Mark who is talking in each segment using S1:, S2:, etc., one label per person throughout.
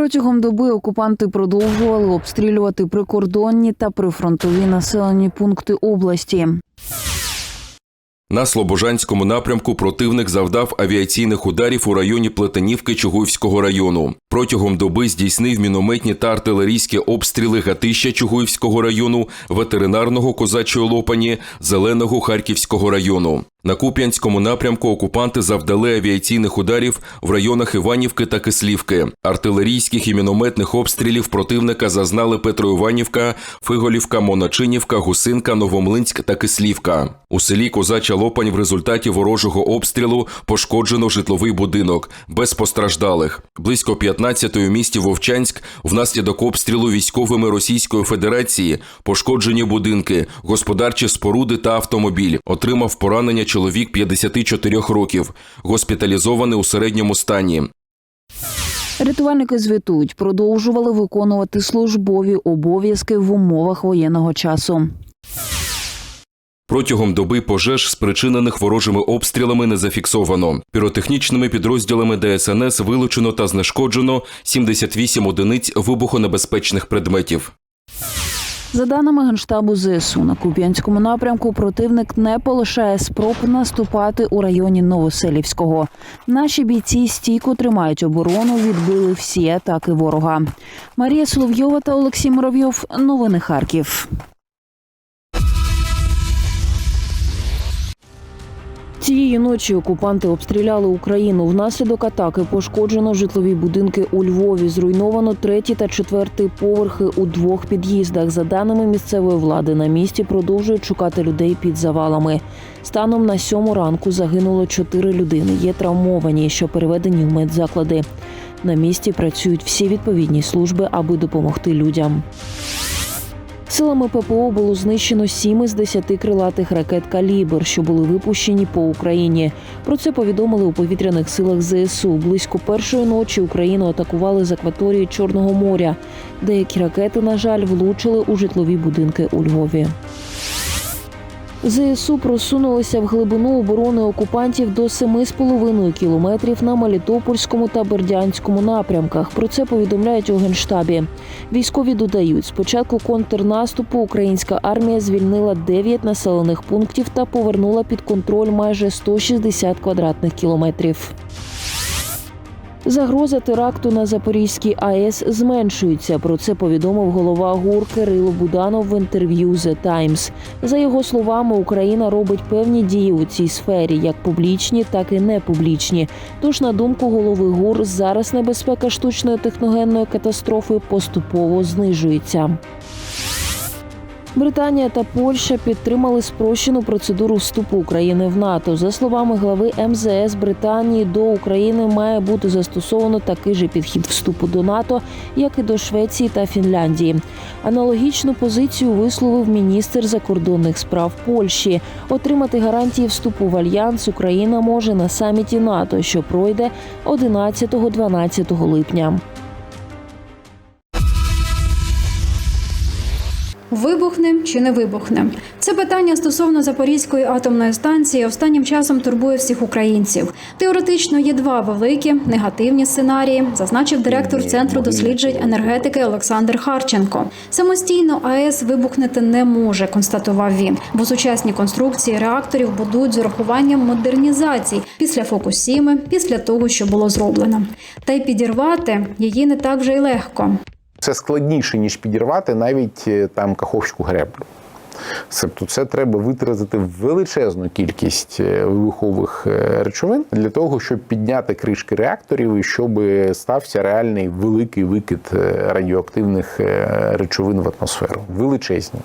S1: Протягом доби окупанти продовжували обстрілювати прикордонні та прифронтові населені пункти області.
S2: На Слобожанському напрямку противник завдав авіаційних ударів у районі Плетенівки Чугуївського району. Протягом доби здійснив мінометні та артилерійські обстріли Гатища Чугуївського району, ветеринарного козачої лопані, зеленого Харківського району. На Куп'янському напрямку окупанти завдали авіаційних ударів в районах Іванівки та Кислівки. Артилерійських і мінометних обстрілів противника зазнали Петроіванівка, Фиголівка, Моначинівка, Гусинка, Новомлинськ та Кислівка. У селі Козача Лопань в результаті ворожого обстрілу пошкоджено житловий будинок без постраждалих. Близько 15-ї у місті Вовчанськ внаслідок обстрілу військовими Російської Федерації пошкоджені будинки, господарчі споруди та автомобіль. Отримав поранення чоловік 54 років, госпіталізований у середньому стані.
S1: Рятувальники звітують, продовжували виконувати службові обов'язки в умовах воєнного часу.
S2: Протягом доби пожеж, спричинених ворожими обстрілами, не зафіксовано. Піротехнічними підрозділами ДСНС вилучено та знешкоджено 78 одиниць вибухонебезпечних предметів.
S1: За даними генштабу ЗСУ, на Куп'янському напрямку противник не полишає спроб наступати у районі Новоселівського. Наші бійці стійко тримають оборону, відбили всі атаки ворога. Марія Соловйова та Олексій Муравйов. Новини Харків. Цієї ночі окупанти обстріляли Україну. Внаслідок атаки пошкоджено житлові будинки у Львові. Зруйновано третій та четвертий поверхи у двох під'їздах. За даними місцевої влади, на місці продовжують шукати людей під завалами. Станом на сьому ранку загинуло чотири людини. Є травмовані, що переведені в медзаклади. На місці працюють всі відповідні служби, аби допомогти людям. Силами ППО було знищено сім із десяти крилатих ракет «Калібр», що були випущені по Україні. Про це повідомили у повітряних силах ЗСУ. Близько першої ночі Україну атакували з акваторії Чорного моря. Деякі ракети, на жаль, влучили у житлові будинки у Львові. ЗСУ просунулися в глибину оборони окупантів до 7,5 кілометрів на Мелітопольському та Бердянському напрямках. Про це повідомляють у генштабі. Військові додають, з початку контрнаступу українська армія звільнила 9 населених пунктів та повернула під контроль майже 160 квадратних кілометрів. Загроза теракту на Запорізькій АЕС зменшується. Про це повідомив голова ГУР Кирило Буданов в інтерв'ю The Times. За його словами, Україна робить певні дії у цій сфері, як публічні, так і непублічні. Тож, на думку голови ГУР, зараз небезпека штучної техногенної катастрофи поступово знижується. Британія та Польща підтримали спрощену процедуру вступу України в НАТО. За словами глави МЗС Британії, до України має бути застосовано такий же підхід вступу до НАТО, як і до Швеції та Фінляндії. Аналогічну позицію висловив міністр закордонних справ Польщі. Отримати гарантії вступу в альянс Україна може на саміті НАТО, що пройде 11-12 липня.
S3: Вибухне чи не вибухне? Це питання стосовно Запорізької атомної станції останнім часом турбує всіх українців. Теоретично є два великі негативні сценарії, зазначив директор центру досліджень енергетики Олександр Харченко. Самостійно АЕС вибухнути не може, констатував він, бо сучасні конструкції реакторів будують з урахуванням модернізацій після Фокусіми, після того, що було зроблено. Та й підірвати її не так вже й легко.
S4: Це складніше, ніж підірвати навіть е, там Каховську греблю. Тобто це треба витратити величезну кількість е, вибухових е, речовин для того, щоб підняти кришки реакторів і щоб стався реальний великий викид е, радіоактивних речовин в атмосферу. Величезні.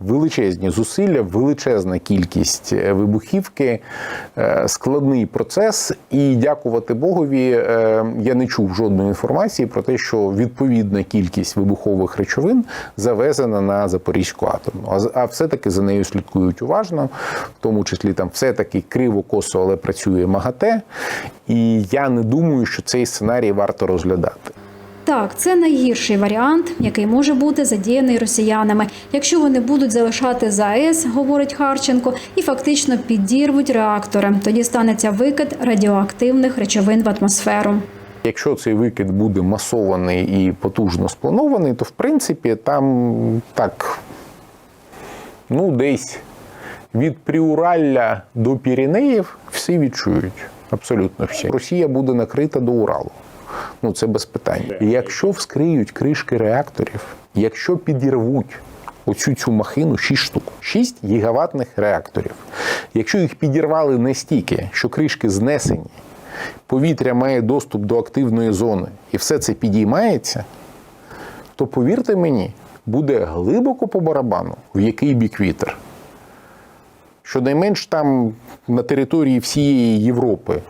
S4: Величезні зусилля, величезна кількість вибухівки, складний процес. І дякувати Богові, я не чув жодної інформації про те, що відповідна кількість вибухових речовин завезена на Запорізьку атомну. А все-таки за нею слідкують уважно, в тому числі там все-таки криво косо, але працює МАГАТЕ. І я не думаю, що цей сценарій варто розглядати.
S3: Так, це найгірший варіант, який може бути задіяний росіянами, якщо вони будуть залишати ЗАЕС, говорить Харченко, і фактично підірвуть реактори. Тоді станеться викид радіоактивних речовин в атмосферу.
S4: Якщо цей викид буде масований і потужно спланований, то в принципі там так, ну, десь від Приуралля до Піренеїв всі відчують. Абсолютно всі. Росія буде накрита до Уралу. Ну це без питань. І якщо вскриють кришки реакторів, якщо підірвуть оцю цю махину 6 штук, 6 гігаватних реакторів. Якщо їх підірвали настільки, що кришки знесені, повітря має доступ до активної зони, і все це підіймається, то повірте мені, буде глибоко по барабану, в який бік вітер. Щонайменш там на території всієї Європи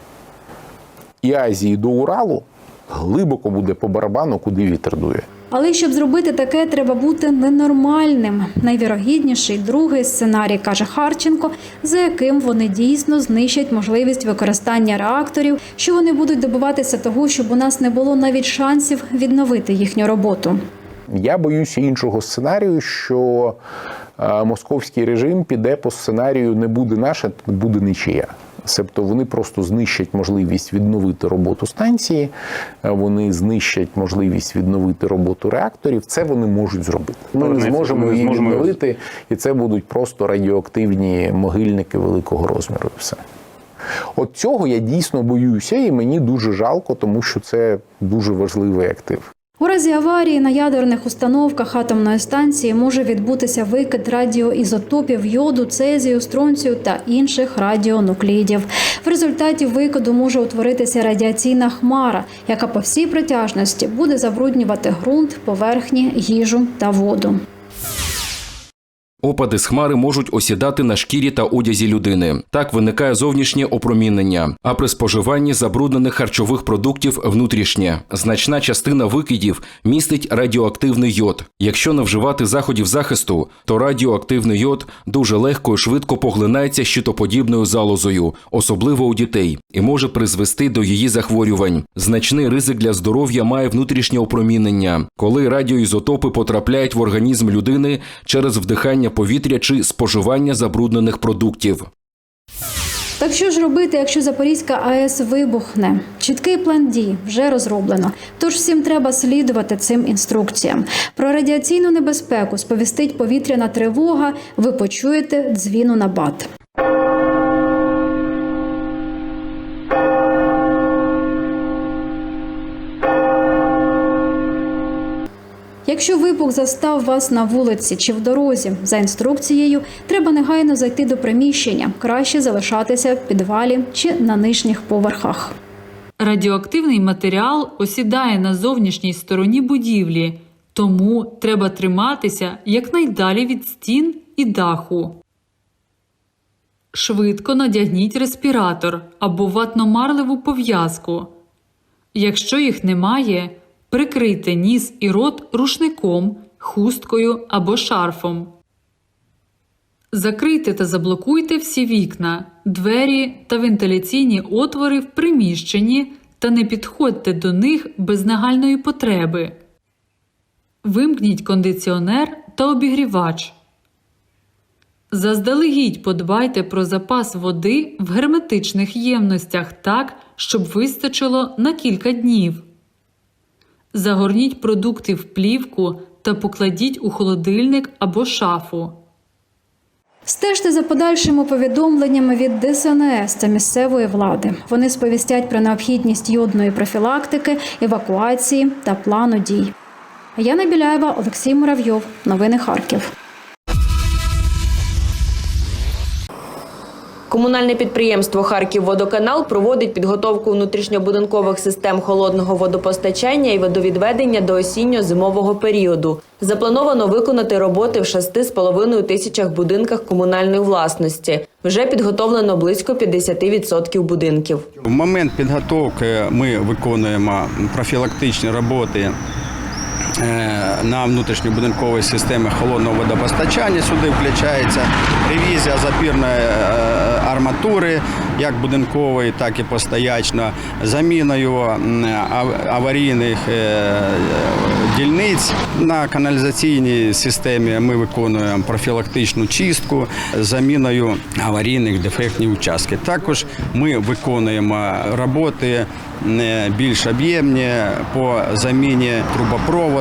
S4: і Азії до Уралу глибоко буде по барабану, куди вітер дує.
S3: Але щоб зробити таке, треба бути ненормальним. Найвірогідніший другий сценарій, каже Харченко, за яким вони дійсно знищать можливість використання реакторів, що вони будуть добиватися того, щоб у нас не було навіть шансів відновити їхню роботу.
S4: Я боюся іншого сценарію, що е, московський режим піде по сценарію не буде наше, буде нічия. Себто вони просто знищать можливість відновити роботу станції, е, вони знищать можливість відновити роботу реакторів. Це вони можуть зробити. Ми не зможемо
S5: ми
S4: її
S5: зможемо його
S4: відновити, і це будуть просто радіоактивні могильники великого розміру. І все. От цього я дійсно боюся, і мені дуже жалко, тому що це дуже важливий актив.
S3: У разі аварії на ядерних установках атомної станції може відбутися викид радіоізотопів йоду, цезію, стронцію та інших радіонуклідів. В результаті викиду може утворитися радіаційна хмара, яка по всій протяжності буде забруднювати ґрунт, поверхні, їжу та воду.
S2: Опади з хмари можуть осідати на шкірі та одязі людини. Так виникає зовнішнє опромінення, а при споживанні забруднених харчових продуктів внутрішнє. Значна частина викидів містить радіоактивний йод. Якщо не вживати заходів захисту, то радіоактивний йод дуже легко і швидко поглинається щитоподібною залозою, особливо у дітей, і може призвести до її захворювань. Значний ризик для здоров'я має внутрішнє опромінення, коли радіоізотопи потрапляють в організм людини через вдихання повітря чи споживання забруднених продуктів.
S3: Так що ж робити, якщо Запорізька АЕС вибухне? Чіткий план дій вже розроблено. Тож всім треба слідувати цим інструкціям. Про радіаційну небезпеку сповістить повітряна тривога. Ви почуєте дзвіну на бат. Якщо вибух застав вас на вулиці чи в дорозі, за інструкцією, треба негайно зайти до приміщення, краще залишатися в підвалі чи на нижніх поверхах.
S6: Радіоактивний матеріал осідає на зовнішній стороні будівлі, тому треба триматися якнайдалі від стін і даху. Швидко надягніть респіратор або ватно-марливу пов'язку. Якщо їх немає, прикрийте ніс і рот рушником, хусткою або шарфом. Закрийте та заблокуйте всі вікна, двері та вентиляційні отвори в приміщенні та не підходьте до них без нагальної потреби. Вимкніть кондиціонер та обігрівач. Заздалегідь подбайте про запас води в герметичних ємностях так, щоб вистачило на кілька днів. Загорніть продукти в плівку та покладіть у холодильник або шафу.
S3: Стежте за подальшими повідомленнями від ДСНС та місцевої влади. Вони сповістять про необхідність йодної профілактики, евакуації та плану дій. Яна Біляєва, Олексій Муравйов. Новини Харків.
S7: Комунальне підприємство «Харківводоканал» проводить підготовку внутрішньобудинкових систем холодного водопостачання і водовідведення до осінньо-зимового періоду. Заплановано виконати роботи в 6,5 тисячах будинках комунальної власності. Вже підготовлено близько 50% будинків.
S5: В момент підготовки ми виконуємо профілактичні роботи на внутрішньобудинковій системі холодного водопостачання. Сюди включається ревізія запірної е, арматури, як будинкової, так і постоячно, заміною аварійних е, дільниць. На каналізаційній системі ми виконуємо профілактичну чистку заміною аварійних дефектних участків. Також ми виконуємо роботи е, більш об'ємні по заміні трубопроводу,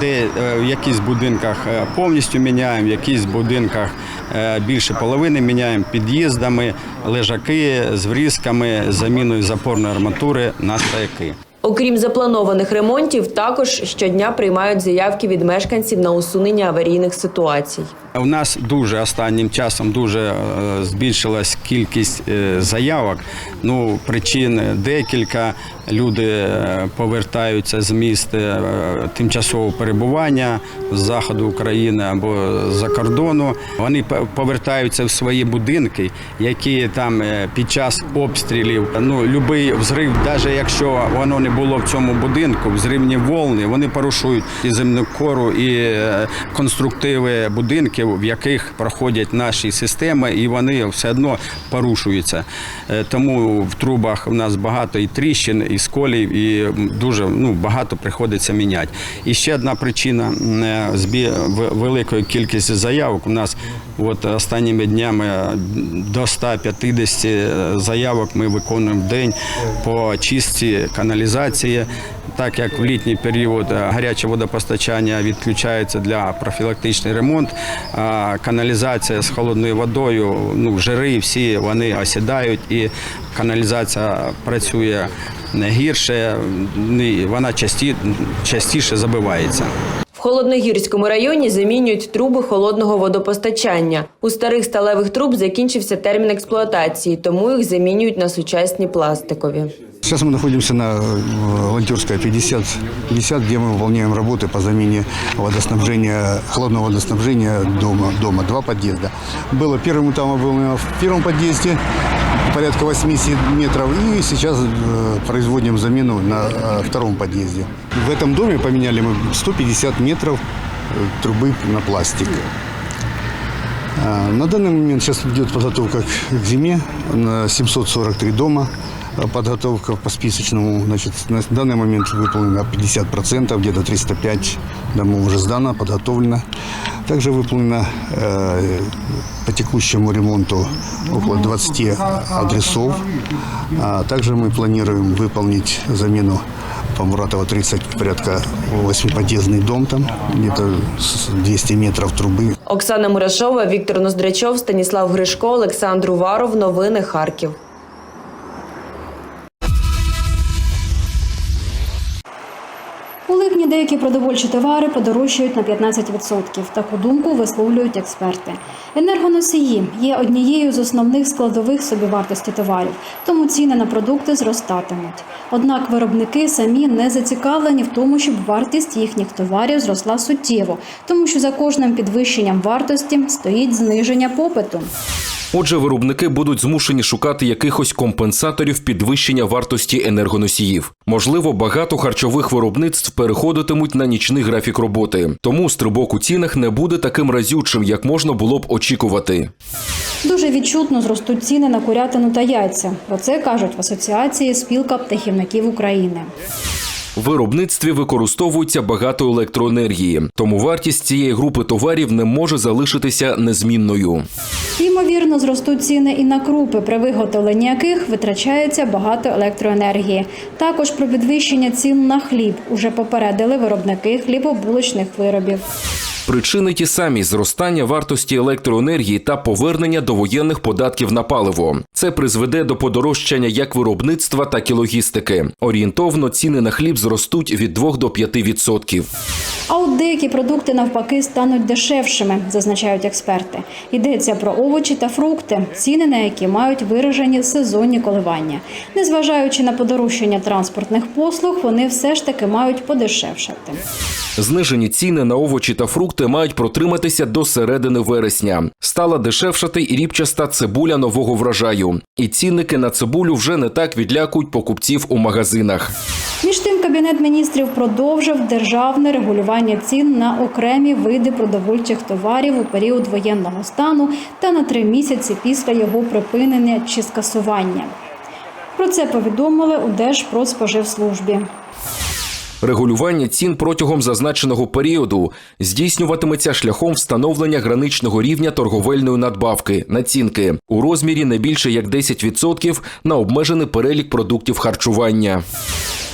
S5: де е, в якісь будинках е, повністю міняємо, в якісь будинках е, більше половини міняємо під'їздами, лежаки з врізками, заміною запорної арматури на стояки.
S7: Окрім запланованих ремонтів, також щодня приймають заявки від мешканців на усунення аварійних ситуацій.
S5: У нас дуже останнім часом дуже е, збільшилась кількість е, заявок. Ну, причин декілька. Люди е, повертаються з міст тимчасового перебування з заходу України або з-за кордону. Вони повертаються в свої будинки, які там під час обстрілів, ну, любий взрив, навіть якщо воно не було в цьому будинку, взривні волни, вони порушують і земну кору, і конструктиви будинків, в яких проходять наші системи, і вони все одно порушуються. Е, Тому в трубах у нас багато і тріщин, і сколів, і дуже ну, багато приходиться міняти. І ще одна причина е, великої кількості заявок. У нас от останніми днями до 150 заявок ми виконуємо в день по чистці каналізації. Так як в літній період е, гаряче водопостачання відключається для профілактичний ремонт, каналізація з холодною водою, ну жири всі вони осідають, і каналізація працює не гірше, вона часті, частіше забивається
S7: В Холодногірському районі замінюють труби холодного водопостачання. У старих сталевих труб закінчився термін експлуатації, тому їх замінюють на сучасні пластикові.
S8: Сейчас мы находимся на э, Волонтерская 50, 50, где мы выполняем работы по замене водоснабжения, холодного водоснабжения дома, дома. Два подъезда. Было первым этапом было в первом подъезде порядка 80 метров, и сейчас э, производим замену на э, втором подъезде. В этом доме поменяли мы 150 метров э, трубы на пластик. А, На данный момент сейчас идет подготовка к зиме на 743 дома. Подготовка по списочному, значит, на данный момент выполнена 50%, где-то 305 домов уже сдано, подготовлено. Также выполнено э, по текущему ремонту около 20 адресов. А также мы планируем выполнить замену по Муратова 30, порядка 8-подъездный дом там, где-то с 200 метров трубы.
S7: Оксана Мурашова, Віктор Ноздрачов, Станіслав Гришко, Олександр Уваров. Новини Харків.
S3: У липні деякі продовольчі товари подорожчають на 15%. Таку думку висловлюють експерти. Енергоносії є однією з основних складових собівартості товарів, тому ціни на продукти зростатимуть. Однак виробники самі не зацікавлені в тому, щоб вартість їхніх товарів зросла суттєво, тому що за кожним підвищенням вартості стоїть зниження попиту.
S2: Отже, виробники будуть змушені шукати якихось компенсаторів підвищення вартості енергоносіїв. Можливо, багато харчових виробництв переходитимуть на нічний графік роботи, тому стрибок у цінах не буде таким разючим, як можна було б очікувати.
S3: Дуже відчутно зростуть ціни на курятину та яйця. Про це кажуть в асоціації спілка птахівників України.
S2: Виробництві використовується багато електроенергії, тому вартість цієї групи товарів не може залишитися незмінною.
S3: Ймовірно, зростуть ціни і на крупи, при виготовленні яких витрачається багато електроенергії. Також про підвищення цін на хліб уже попередили виробники хлібобулочних виробів.
S2: Причини ті самі зростання вартості електроенергії та повернення до воєнних податків на паливо. Це призведе до подорожчання як виробництва, так і логістики. Орієнтовно ціни на хліб зростуть від 2 до 5 відсотків.
S3: А от деякі продукти навпаки стануть дешевшими, зазначають експерти. Йдеться про овочі та фрукти, ціни на які мають виражені сезонні коливання. Незважаючи на подорожчання транспортних послуг, вони все ж таки мають подешевшати.
S2: Знижені ціни на овочі та фрукти мають протриматися до середини вересня. Стала дешевшати і ріпчаста цибуля нового врожаю. І цінники на цибулю вже не так відлякують покупців у магазинах.
S3: Між Кабінет міністрів продовжив державне регулювання цін на окремі види продовольчих товарів у період воєнного стану та на три місяці після його припинення чи скасування. Про це повідомили у Держпродспоживслужбі.
S2: Регулювання цін протягом зазначеного періоду здійснюватиметься шляхом встановлення граничного рівня торговельної надбавки націнки у розмірі не більше як 10% на обмежений перелік продуктів харчування.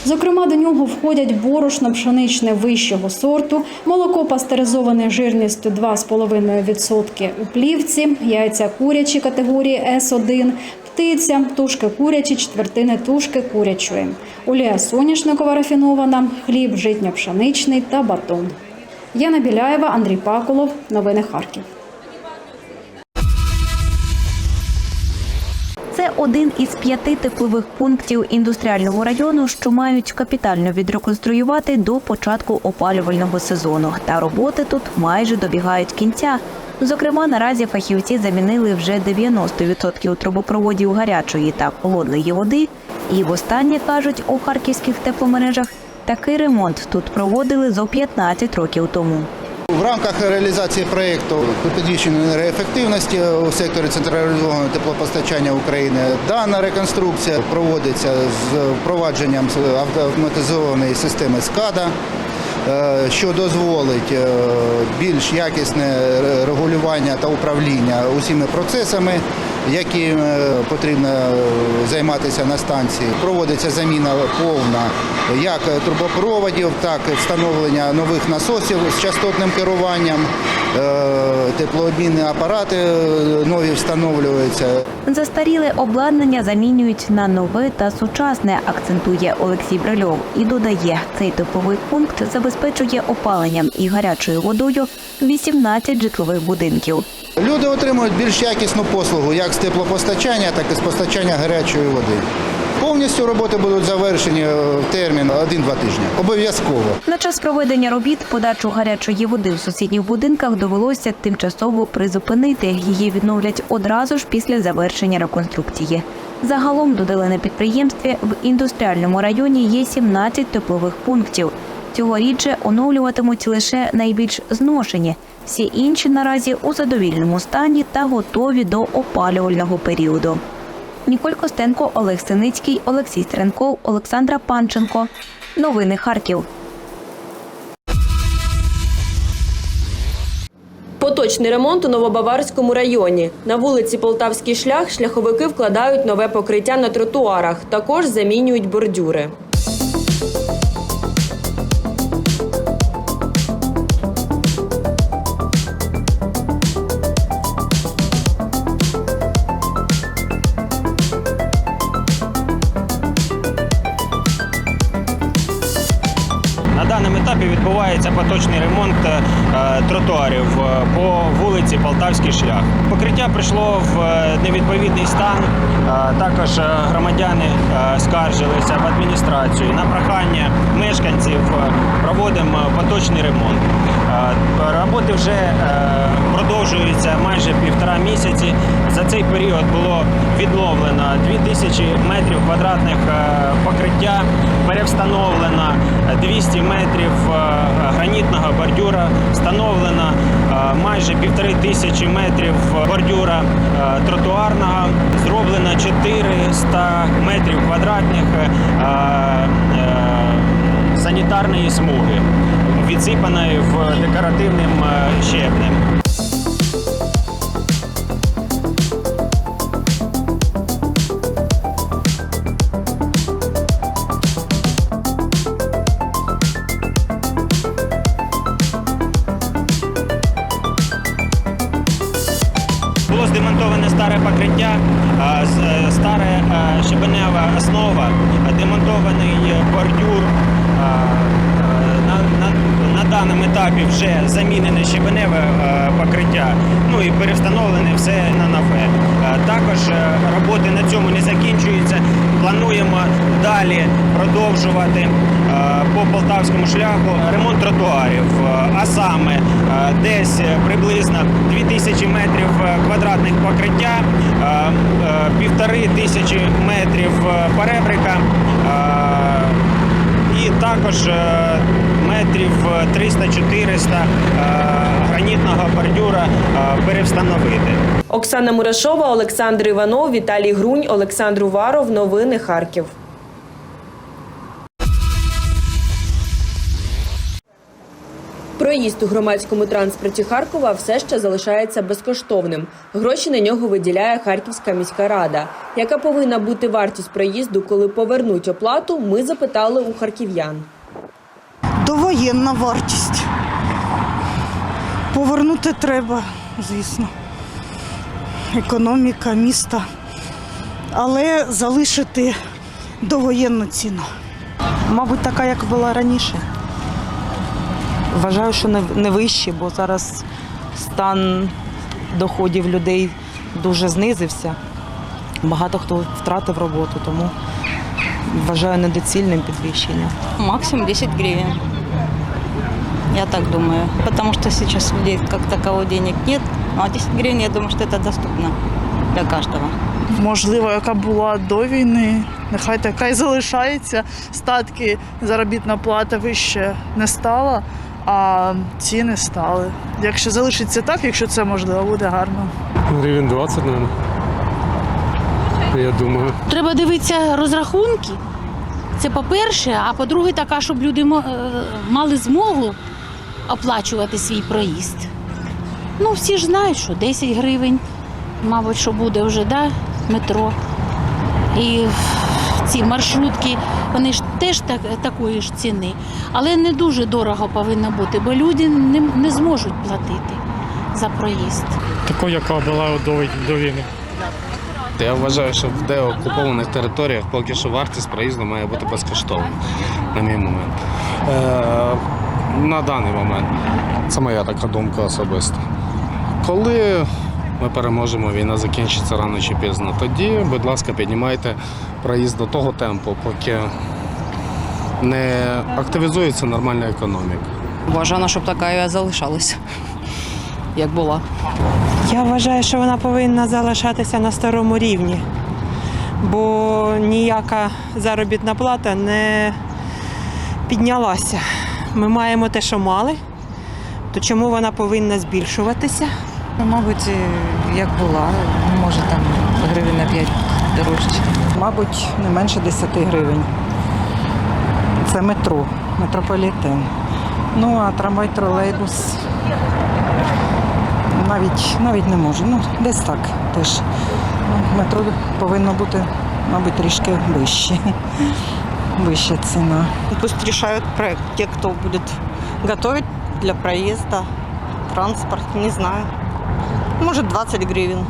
S3: Зокрема, до нього входять борошно пшеничне вищого сорту, молоко пастеризоване жирністю 2,5% у плівці, яйця курячі категорії С1, птиця, тушки курячі, четвертини тушки курячої, олія соняшникова рафінована, хліб житньо-пшеничний та батон. Яна Біляєва, Андрій Паколов. Новини Харків.
S9: Це один із п'яти теплових пунктів індустріального району, що мають капітально відреконструювати до початку опалювального сезону. Та роботи тут майже добігають кінця. Зокрема, наразі фахівці замінили вже 90% трубопроводів гарячої та холодної води. І востаннє кажуть у харківських тепломережах, такий ремонт тут проводили зо 15 років тому.
S10: В рамках реалізації проєкту по підвищенню енергоефективності у секторі централізованого теплопостачання України дана реконструкція проводиться з впровадженням автоматизованої системи СКАДА, що дозволить е, більш якісне регулювання та управління усіми процесами, яким е, потрібно займатися на станції. Проводиться заміна повна як трубопроводів, так і встановлення нових насосів з частотним керуванням. Е, Теплообмінні апарати е, нові встановлюються.
S9: Застаріле обладнання замінюють на нове та сучасне, акцентує Олексій Брильов і додає, цей тепловий пункт забезпечує опаленням і гарячою водою 18 житлових будинків.
S10: Люди отримують більш якісну послугу як з теплопостачання, так і з постачання гарячої води. Повністю роботи будуть завершені в термін 1-2 тижні. Обов'язково.
S9: На час проведення робіт подачу гарячої води в сусідніх будинках довелося тимчасово призупинити. Її відновлять одразу ж після завершення реконструкції. Загалом додали на підприємстві в індустріальному районі є 17 теплових пунктів. Цьогоріч оновлюватимуть лише найбільш зношені. Всі інші наразі у задовільному стані та готові до опалювального періоду. Ніколь Костенко, Олег Синицький, Олексій Стренков, Олександра Панченко. Новини Харків.
S7: Поточний ремонт у Новобаварському районі. На вулиці Полтавський шлях шляховики вкладають нове покриття на тротуарах. Також замінюють бордюри.
S11: На даному етапі відбувається поточний ремонт е, тротуарів е, по вулиці Полтавський шлях. Покриття прийшло в е, невідповідний стан. Також громадяни скаржилися в адміністрацію. На прохання мешканців проводимо поточний ремонт. Роботи вже продовжуються майже півтора місяці. За цей період було відновлено 2000 метрів квадратних покриття, перевстановлено 200 метрів е, гранітного бордюра, встановлено е, майже півтори тисячі метрів бордюра е, тротуарного, зроблено 400 метрів квадратних санітарної смуги, відсипаної в декоративним щебнем. Покриття, е, старе е, щебенева основа, демонтований е, бордюр. На, даному етапі вже замінене щебеневе покриття, ну і перевстановлене все на нове. Також роботи на цьому не закінчуються. Плануємо далі продовжувати е, по полтавському шляху ремонт тротуарів, е, а саме е, десь приблизно 2000 метрів квадратних покриття, півтори тисячі метрів перебрика. І також метрів 300-400 е, гранітного бордюра е, перевстановити.
S7: Оксана Мурашова, Олександр Іванов, Віталій Грунь, Олександр Уваров. Новини Харків. Проїзд у громадському транспорті Харкова все ще залишається безкоштовним. Гроші на нього виділяє Харківська міська рада. Яка повинна бути вартість проїзду, коли повернуть оплату? Ми запитали у харків'ян.
S12: Довоєнна вартість. Повернути треба, звісно. Економіка міста. Але залишити довоєнну ціну.
S13: Мабуть, така, як була раніше. Вважаю, що не, вище, бо зараз стан доходів людей дуже знизився. Багато хто втратив роботу, тому вважаю недоцільним підвищення.
S14: Максимум 10 гривен. Я так думаю. Потому что сейчас у людей как такового денег нет. Ну, а 10 гривен, я думаю, что это доступно для каждого.
S12: Можливо, яка була до війни, нехай така і залишається. Статки, заробітна плата вище не стала, а ціни стали. Якщо залишиться так, якщо це можливо, буде гарно.
S15: Гривень 20, мабуть. Я думаю.
S14: Треба дивитися розрахунки. Це по-перше, а по-друге, така, щоб люди е, мали змогу оплачувати свій проїзд. Ну, всі ж знають, що 10 гривень, мабуть, що буде вже, да, метро. І ці маршрутки, вони ж теж так, такої ж ціни. Але не дуже дорого повинно бути, бо люди не, не зможуть платити за проїзд.
S15: Таку, яка була до, до війни.
S16: Я вважаю, що в деокупованих територіях поки що вартість проїзду має бути безкоштовна, на мій момент. На даний момент. Це моя така думка особиста. Коли ми переможемо, війна закінчиться рано чи пізно, тоді, будь ласка, піднімайте проїзд до того темпу, поки не активізується нормальна економіка.
S13: Бажано, щоб така і залишалася, як була.
S12: Я вважаю, що вона повинна залишатися на старому рівні, бо ніяка заробітна плата не піднялася. Ми маємо те, що мали, то чому вона повинна збільшуватися?
S13: Мабуть, як була, може там гривень на 5 дорожче. Мабуть, не менше 10 гривень. Це метро, метрополітен. Ну, а трамвай, тролейбус навіть, навіть не можу. Ну, десь так теж. Ну, метро повинно бути, мабуть, трішки вище. Вища цена.
S12: Пусть решают проект те, кто будет готовить для проезда, транспорт, не знаю. Может, 20 гривен.